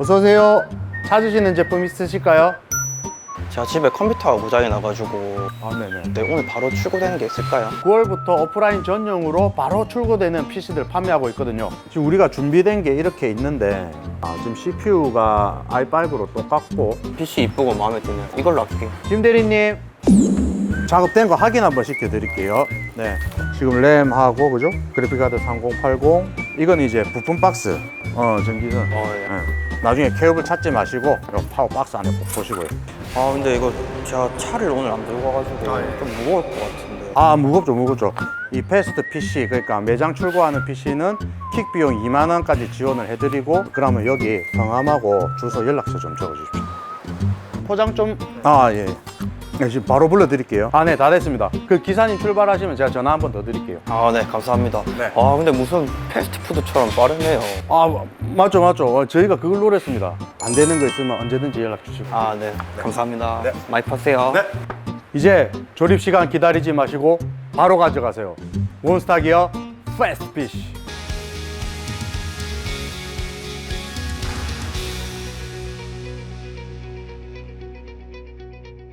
어서 오세요. 찾으시는 제품 있으실까요? 제가 집에 컴퓨터가 고장이 나가지고 아, 네네. 네, 오늘 바로 출고되는 게 있을까요? 9월부터 오프라인 전용으로 바로 출고되는 PC들 판매하고 있거든요. 지금 우리가 준비된 게 이렇게 있는데 아, 지금 CPU가 i5로 똑같고 PC 이쁘고 마음에 드네요. 이걸로 할게요. 김 대리님 작업된 거 확인 한번 시켜드릴게요. 네, 지금 램하고 그죠? 그래픽카드 3080 이건 이제 부품 박스 어 전기선. 어, 예. 네. 나중에 케이블 찾지 마시고 이 파워 박스 안에 꼭 보시고요. 아 근데 이거 제가 차를 오늘 안 들고 가가지고 아, 예. 좀 무거울 것 같은데. 아 무겁죠 무겁죠 이 패스트 PC 그러니까 매장 출고하는 PC는 킥 비용 2만 원까지 지원을 해드리고 그러면 여기 성함하고 주소 연락처 좀 적어주십시오 포장 좀 아 예 네, 지금 바로 불러드릴게요 아 네 다 됐습니다 그 기사님 출발하시면 제가 전화 한 번 더 드릴게요 아, 네, 감사합니다. 네. 아, 근데 무슨 패스트푸드처럼 빠르네요. 아 맞죠 맞죠 어, 저희가 그걸 노렸습니다 안 되는 거 있으면 언제든지 연락 주시고 아, 네, 감사합니다. 네. 많이 파세요. 네. 이제 조립 시간 기다리지 마시고 바로 가져가세요 몬스타 기어 패스트 PC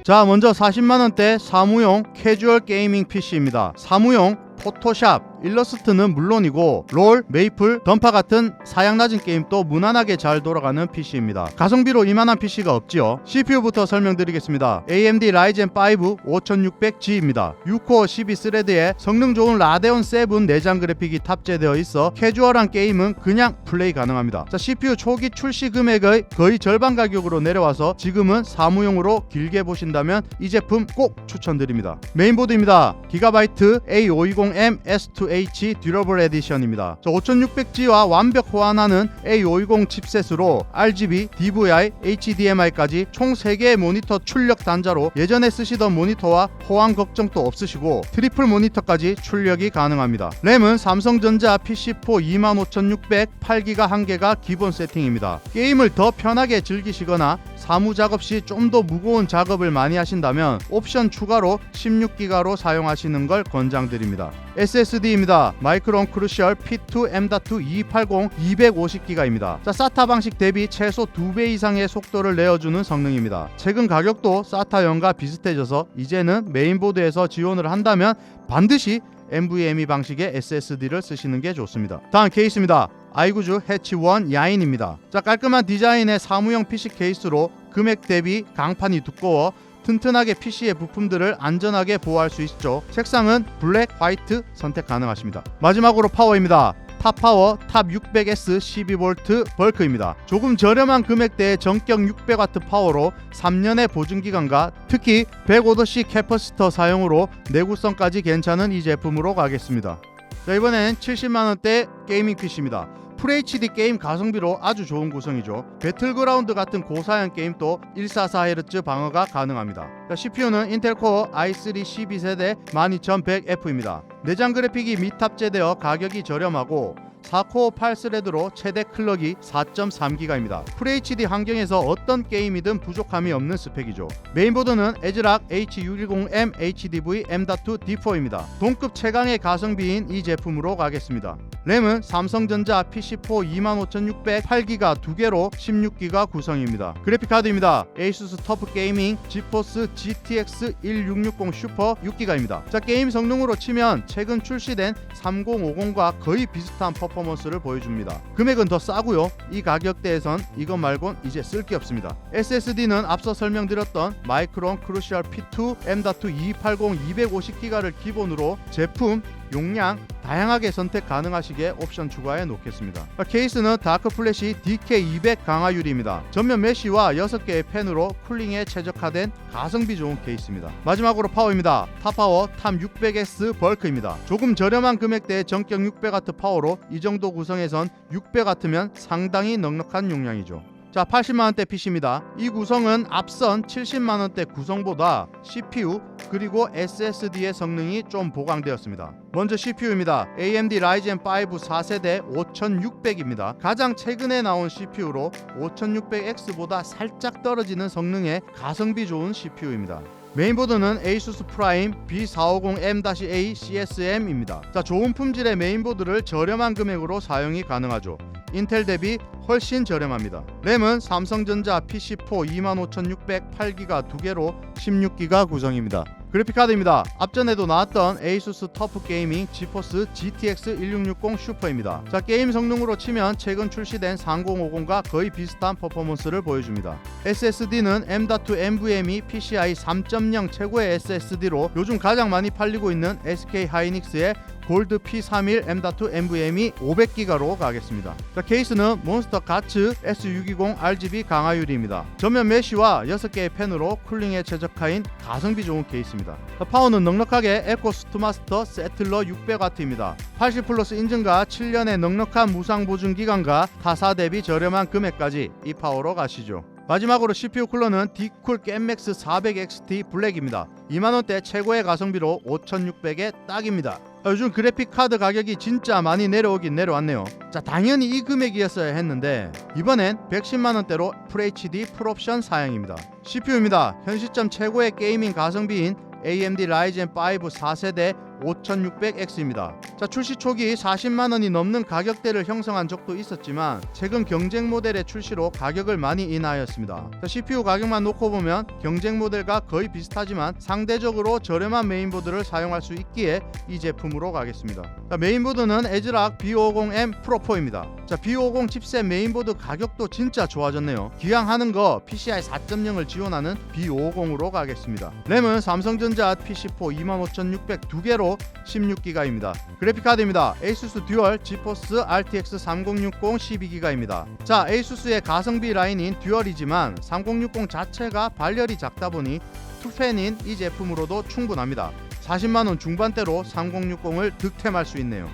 자 먼저 40만원대 사무용 캐주얼 게이밍 PC입니다. 사무용 포토샵, 일러스트는 물론이고 롤, 메이플, 던파 같은 사양 낮은 게임도 무난하게 잘 돌아가는 PC입니다. 가성비로 이만한 PC가 없지요. CPU부터 설명드리겠습니다. AMD Ryzen 5 5600G입니다. 6코어 12스레드에 성능 좋은 라데온 7 내장 그래픽이 탑재되어 있어 캐주얼한 게임은 그냥 플레이 가능합니다. 자, CPU 초기 출시 금액의 거의 절반 가격으로 내려와서 지금은 사무용으로 길게 보신다면 이 제품 꼭 추천드립니다. 메인보드입니다. 기가바이트 A520M S2H 듀러블 에디션입니다. 5600G와 완벽 호환하는 A520 칩셋으로 RGB, DVI, HDMI까지 총 3개의 모니터 출력 단자로 예전에 쓰시던 모니터와 호환 걱정도 없으시고 트리플 모니터까지 출력이 가능합니다. 램은 삼성전자 PC4 25600 8기가 한 개가 기본 세팅입니다. 게임을 더 편하게 즐기시거나 사무 작업 시 좀 더 무거운 작업을 많이 하신다면 옵션 추가로 16기가로 사용하시는 걸 권장드립니다. SSD입니다. 마이크론 크루셜 P2 M.2 280 250기가입니다. 자, SATA 방식 대비 최소 2배 이상의 속도를 내어주는 성능입니다. 최근 가격도 SATA형과 비슷해져서 이제는 메인보드에서 지원을 한다면 반드시 NVMe 방식의 SSD를 쓰시는 게 좋습니다. 다음 케이스입니다. 아이구즈 해치1 야인입니다. 자 깔끔한 디자인의 사무용 PC 케이스로 금액 대비 강판이 두꺼워 튼튼하게 PC의 부품들을 안전하게 보호할 수 있죠. 색상은 블랙, 화이트 선택 가능하십니다. 마지막으로 파워입니다. 탑파워 탑 600S 12V 벌크입니다. 조금 저렴한 금액대의 전격 600W 파워로 3년의 보증 기간과 특히 105도씨 캐퍼시터 사용으로 내구성까지 괜찮은 이 제품으로 가겠습니다. 자 이번엔 70만원대 게이밍 PC입니다. FHD 게임 가성비로 아주 좋은 구성이죠. 배틀그라운드 같은 고사양 게임도 144Hz 방어가 가능합니다. 자, CPU는 인텔 코어 i3 12세대 12100F입니다. 내장 그래픽이 미 탑재되어 가격이 저렴하고 4코어 8스레드로 최대 클럭이 4.3기가입니다. FHD 환경에서 어떤 게임이든 부족함이 없는 스펙이죠. 메인보드는 에즈락 H610M HDV M.2 D4입니다. 동급 최강의 가성비인 이 제품으로 가겠습니다. 램은 삼성전자 PC4 25600 8기가 2개로 16기가 구성입니다. 그래픽 카드입니다. ASUS 터프 게이밍 지포스 GTX 1660 슈퍼 6기가입니다. 자 게임 성능으로 치면 최근 출시된 3050과 거의 비슷한 퍼포먼스를 보여줍니다. 금액은 더 싸고요. 이 가격대에선 이것 말곤 이제 쓸 게 없습니다. SSD는 앞서 설명드렸던 마이크론 크루셜 P2 M.2 280 250기가를 기본으로 제품 용량 다양하게 선택 가능하시게 옵션 추가해 놓겠습니다. 케이스는 다크 플래시 DK200 강화유리입니다. 전면 메쉬와 6개의 팬으로 쿨링에 최적화된 가성비 좋은 케이스입니다. 마지막으로 파워입니다. 탑파워 탐 600S 벌크입니다. 조금 저렴한 금액대의 전격 600W 파워로 이 정도 구성에선 600W면 상당히 넉넉한 용량이죠. 자, 80만원대 PC입니다. 이 구성은 앞선 70만원대 구성보다 CPU 그리고 SSD의 성능이 좀 보강되었습니다. 먼저 CPU입니다. AMD Ryzen 5 4세대 5600입니다. 가장 최근에 나온 CPU로 5600X보다 살짝 떨어지는 성능의 가성비 좋은 CPU입니다. 메인보드는 ASUS 프라임 B450M-A CSM입니다. 자, 좋은 품질의 메인보드를 저렴한 금액으로 사용이 가능하죠. 인텔 대비 훨씬 저렴합니다. 램은 삼성전자 PC4 25608기가 두 개로 16기가 구성입니다. 그래픽카드입니다. 앞전에도 나왔던 ASUS 터프 게이밍 지포스 GTX 1660 슈퍼입니다. 자 게임 성능으로 치면 최근 출시된 3050과 거의 비슷한 퍼포먼스를 보여줍니다. SSD는 M.2 NVMe PCI 3.0 최고의 SSD로 요즘 가장 많이 팔리고 있는 SK 하이닉스의 골드 P31 M.2 NVMe 500기가로 가겠습니다. 자, 케이스는 몬스터 가츠 S620 RGB 강화유리입니다. 전면 메쉬와 6개의 펜으로 쿨링에 최적화인 가성비 좋은 케이스입니다. 자, 파워는 넉넉하게 에코 스투마스터 세틀러 600W입니다. 80 플러스 인증과 7년의 넉넉한 무상 보증 기간과 타사 대비 저렴한 금액까지 이 파워로 가시죠. 마지막으로 CPU 쿨러는 디쿨 겜맥스 400XT 블랙입니다. 2만원대 최고의 가성비로 5600에 딱입니다. 아, 요즘 그래픽 카드 가격이 진짜 많이 내려오긴 내려왔네요. 자, 당연히 이 금액이었어야 했는데 이번엔 110만 원대로 FHD 풀옵션 사양입니다. CPU입니다. 현 시점 최고의 게이밍 가성비인 AMD 라이젠 5 4세대 5600X입니다. 자, 출시 초기 40만 원이 넘는 가격대를 형성한 적도 있었지만 최근 경쟁 모델의 출시로 가격을 많이 인하하였습니다. 자, CPU 가격만 놓고 보면 경쟁 모델과 거의 비슷하지만 상대적으로 저렴한 메인보드를 사용할 수 있기에 이 제품으로 가겠습니다. 자, 메인보드는 에즈락 B550M 프로4입니다. 자, B550 칩셋 메인보드 가격도 진짜 좋아졌네요. 기왕 하는 거 PCI 4.0을 지원하는 B550으로 가겠습니다. 램은 삼성전자 PC4 25600 두 개로 16기가입니다. 그래픽카드입니다. ASUS 듀얼 지포스 RTX 3060 12기가입니다. 자, ASUS의 가성비 라인인 듀얼이지만 3060 자체가 발열이 작다 보니 투팬인 이 제품으로도 충분합니다. 40만원 중반대로 3060을 득템할 수 있네요.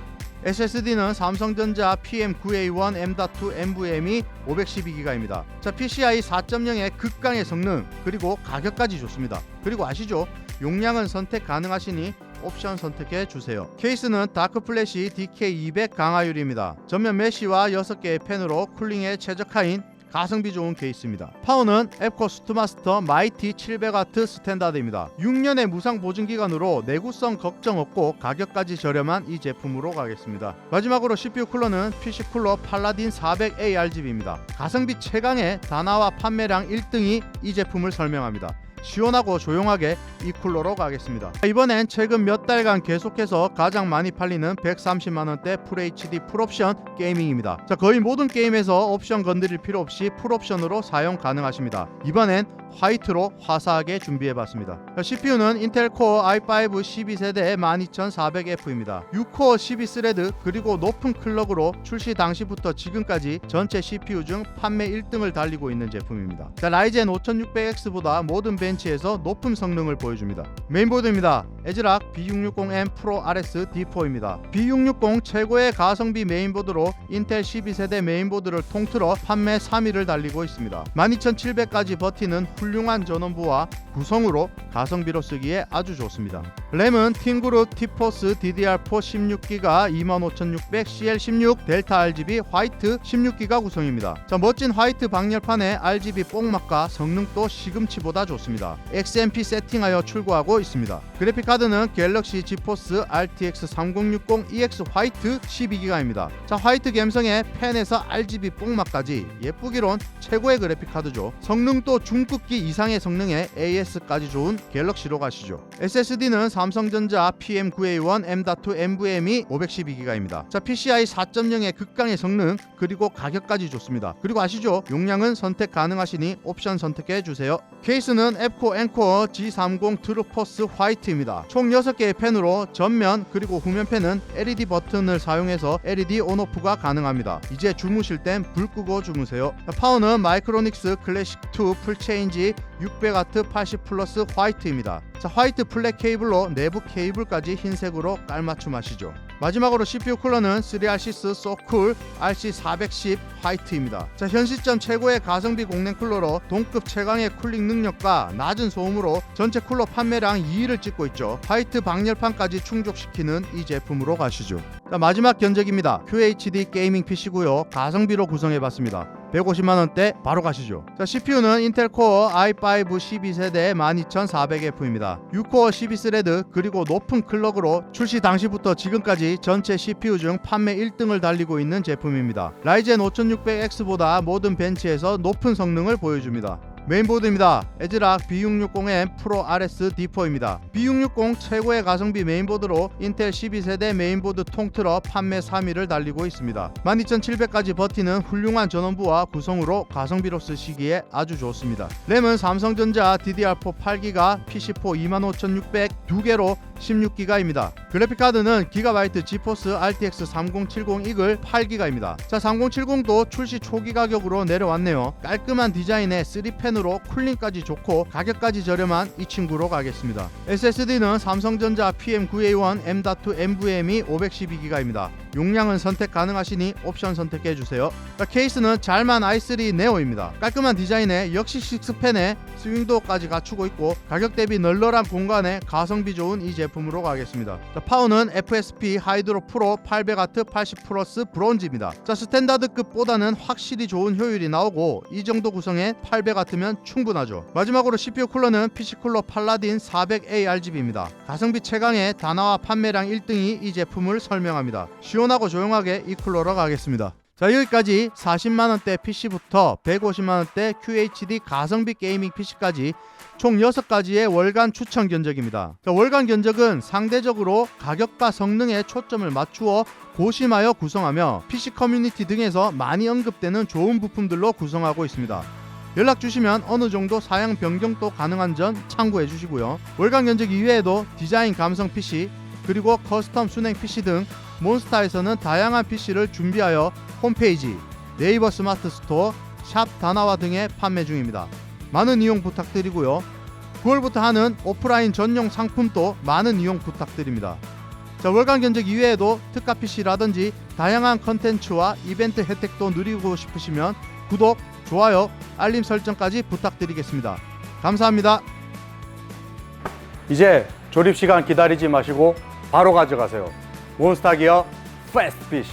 SSD는 삼성전자 PM9A1 M.2 NVMe 512기가입니다. 자, PCI 4.0의 극강의 성능 그리고 가격까지 좋습니다. 그리고 아시죠? 용량은 선택 가능하시니 옵션 선택해 주세요. 케이스는 다크 플래시 DK200 강화유리입니다. 전면 메쉬와 6개의 펜으로 쿨링에 최적화인 가성비 좋은 케이스입니다. 파워는 앱코 스투마스터 마이티 700W 스탠다드입니다. 6년의 무상 보증 기간으로 내구성 걱정 없고 가격까지 저렴한 이 제품으로 가겠습니다. 마지막으로 CPU 쿨러는 PC 쿨러 팔라딘 400A RGB입니다. 가성비 최강의 다나와 판매량 1등이 이 제품을 설명합니다. 시원하고 조용하게 이 쿨러로 가겠습니다. 이번엔 최근 몇 달간 계속해서 가장 많이 팔리는 130만 원대 FHD 풀옵션 게이밍입니다. 자, 거의 모든 게임에서 옵션 건드릴 필요 없이 풀옵션으로 사용 가능하십니다. 이번엔 화이트로 화사하게 준비해봤습니다. CPU는 인텔 코어 i5 12세대 12400F입니다. 6코어 12스레드 그리고 높은 클럭으로 출시 당시부터 지금까지 전체 CPU 중 판매 1등을 달리고 있는 제품입니다. 자, 라이젠 5600X보다 모든 벤 치에서 높은 성능을 보여줍니다. 메인보드입니다. 에즈락 B660M 프로 RS D4입니다. B660 최고의 가성비 메인보드로 인텔 12세대 메인보드를 통틀어 판매 3위를 달리고 있습니다. 12700까지 버티는 훌륭한 전원부와 구성으로 가성비로 쓰기에 아주 좋습니다. 램은 팅그룹 티포스 DDR4 16기가 25600 CL16 델타 RGB 화이트 16기가 구성입니다. 자 멋진 화이트 방열판에 RGB 뽕막과 성능도 시금치보다 좋습니다. XMP 세팅하여 출고하고 있습니다. 그래픽 카드는 갤럭시 지포스 RTX 3060 EX 화이트 12기가입니다. 자 화이트 감성에 펜에서 RGB 뽕막까지 예쁘기론 최고의 그래픽 카드죠. 성능도 중급기 이상의 성능에 AS까지 좋은 갤럭시로 가시죠. SSD는 삼성전자 PM9A1 M.2 NVMe 512기가입니다. 자 PCI 4.0의 극강의 성능 그리고 가격까지 좋습니다. 그리고 아시죠? 용량은 선택 가능하시니 옵션 선택해 주세요. 케이스는 앱코 엔코어 G30 트루포스 화이트입니다. 총 6개의 펜으로 전면 그리고 후면 펜은 LED 버튼을 사용해서 LED 온오프가 가능합니다. 이제 주무실 땐 불 끄고 주무세요. 파워는 마이크로닉스 클래식 2 풀체인지 600W 80 플러스 화이트입니다. 자, 화이트 플랫 케이블로 내부 케이블까지 흰색으로 깔맞춤 하시죠. 마지막으로 CPU 쿨러는 3RCS 소쿨 RC410 화이트입니다. 자, 현 시점 최고의 가성비 공랭 쿨러로 동급 최강의 쿨링 능력과 낮은 소음으로 전체 쿨러 판매량 2위를 찍고 있죠. 화이트 방열판까지 충족시키는 이 제품으로 가시죠. 자, 마지막 견적입니다. QHD 게이밍 PC고요. 가성비로 구성해봤습니다. 150만 원대 바로 가시죠. 자, CPU는 인텔 코어 i5 12세대 12400F입니다. 6코어 12스레드 그리고 높은 클럭으로 출시 당시부터 지금까지 전체 CPU 중 판매 1등을 달리고 있는 제품입니다. 라이젠 5600X보다 모든 벤치에서 높은 성능을 보여줍니다. 메인보드입니다. 에즈락 B660M 프로 RS D4입니다. B660 최고의 가성비 메인보드로 인텔 12세대 메인보드 통틀어 판매 3위를 달리고 있습니다. 12700까지 버티는 훌륭한 전원부와 구성으로 가성비로 쓰시기에 아주 좋습니다. 램은 삼성전자 DDR4 8기가, PC4 25600 2개로 16기가입니다. 그래픽 카드는 기가바이트 지포스 RTX 3070 이글 8기가입니다. 자, 3070도 출시 초기 가격으로 내려왔네요. 깔끔한 디자인에 3 펜으로 쿨링까지 좋고 가격까지 저렴한 이 친구로 가겠습니다. SSD는 삼성전자 PM9A1 M.2 NVMe 512기가입니다. 용량은 선택 가능하시니 옵션 선택해 주세요. 자, 케이스는 잘만 i3 네오입니다. 깔끔한 디자인에 역시 6펜에 스윙도어까지 갖추고 있고 가격 대비 널널한 공간에 가성비 좋은 이 제품으로 가겠습니다. 자, 파워는 FSP 하이드로 프로 800W 80 플러스 브론즈입니다. 자, 스탠다드급보다는 확실히 좋은 효율이 나오고 이 정도 구성에 800W면 충분하죠. 마지막으로 CPU 쿨러는 PC 쿨러 팔라딘 400A RGB입니다. 가성비 최강의 다나와 판매량 1등이 이 제품을 설명합니다. 시원하고 조용하게 이 쿨러로 가겠습니다. 자 여기까지 40만원대 PC부터 150만원대 QHD 가성비 게이밍 PC까지 총 6가지의 월간 추천 견적입니다. 자, 월간 견적은 상대적으로 가격과 성능에 초점을 맞추어 고심하여 구성하며 PC 커뮤니티 등에서 많이 언급되는 좋은 부품들로 구성하고 있습니다. 연락 주시면 어느 정도 사양 변경도 가능한 점 참고해 주시고요. 월간 견적 이외에도 디자인 감성 PC 그리고 커스텀 순행 PC 등 몬스타에서는 다양한 PC를 준비하여 홈페이지, 네이버 스마트 스토어, 샵 다나와 등에 판매 중입니다. 많은 이용 부탁드리고요. 9월부터 하는 오프라인 전용 상품도 많은 이용 부탁드립니다. 자, 월간 견적 이외에도 특가 PC라든지 다양한 컨텐츠와 이벤트 혜택도 누리고 싶으시면 구독, 좋아요, 알림 설정까지 부탁드리겠습니다. 감사합니다. 이제 조립 시간 기다리지 마시고 바로 가져가세요. 몬스타 기어 패스트 피쉬.